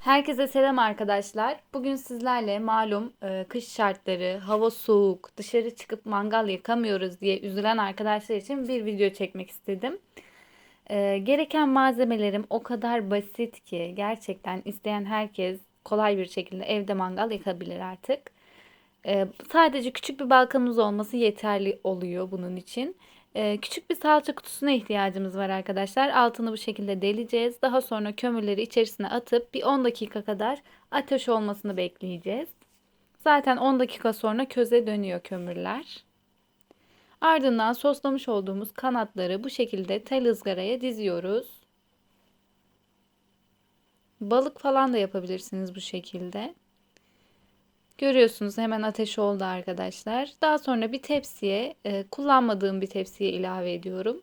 Herkese selam arkadaşlar. Bugün sizlerle malum e, kış şartları, hava soğuk, dışarı çıkıp mangal yakamıyoruz diye üzülen arkadaşlar için bir video çekmek istedim. E, gereken malzemelerim o kadar basit ki gerçekten isteyen herkes kolay bir şekilde evde mangal yakabilir artık. E, sadece küçük bir balkonumuz olması yeterli oluyor bunun için. Ee, küçük bir salça kutusuna ihtiyacımız var arkadaşlar. Altını bu şekilde deleceğiz. Daha sonra kömürleri içerisine atıp bir 10 dakika kadar ateş olmasını bekleyeceğiz. Zaten 10 dakika sonra köze dönüyor kömürler. Ardından soslamış olduğumuz kanatları bu şekilde tel ızgaraya diziyoruz. Balık falan da yapabilirsiniz bu şekilde. Görüyorsunuz hemen ateş oldu arkadaşlar. Daha sonra bir tepsiye e, kullanmadığım bir tepsiye ilave ediyorum.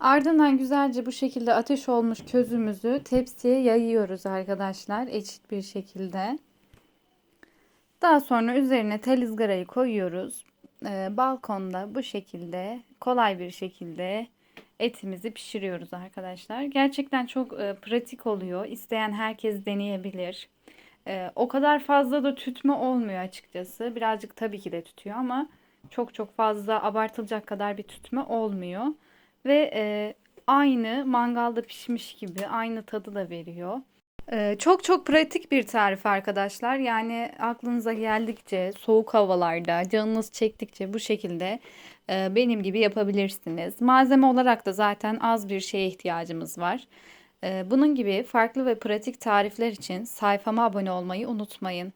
Ardından güzelce bu şekilde ateş olmuş közümüzü tepsiye yayıyoruz arkadaşlar eşit bir şekilde. Daha sonra üzerine tel ızgarayı koyuyoruz. E, balkonda bu şekilde kolay bir şekilde etimizi pişiriyoruz arkadaşlar. Gerçekten çok e, pratik oluyor. İsteyen herkes deneyebilir. Ee, o kadar fazla da tütme olmuyor açıkçası. Birazcık tabii ki de tütüyor ama çok çok fazla abartılacak kadar bir tütme olmuyor. Ve e, aynı mangalda pişmiş gibi aynı tadı da veriyor. Ee, çok çok pratik bir tarif arkadaşlar. Yani aklınıza geldikçe soğuk havalarda canınız çektikçe bu şekilde e, benim gibi yapabilirsiniz. Malzeme olarak da zaten az bir şeye ihtiyacımız var. Ee, bunun gibi farklı ve pratik tarifler için sayfama abone olmayı unutmayın.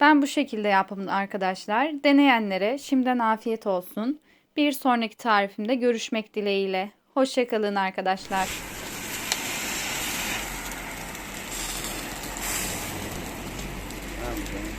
Ben bu şekilde yaptım arkadaşlar. Deneyenlere şimdiden afiyet olsun. Bir sonraki tarifimde görüşmek dileğiyle. Hoşçakalın arkadaşlar. Canım.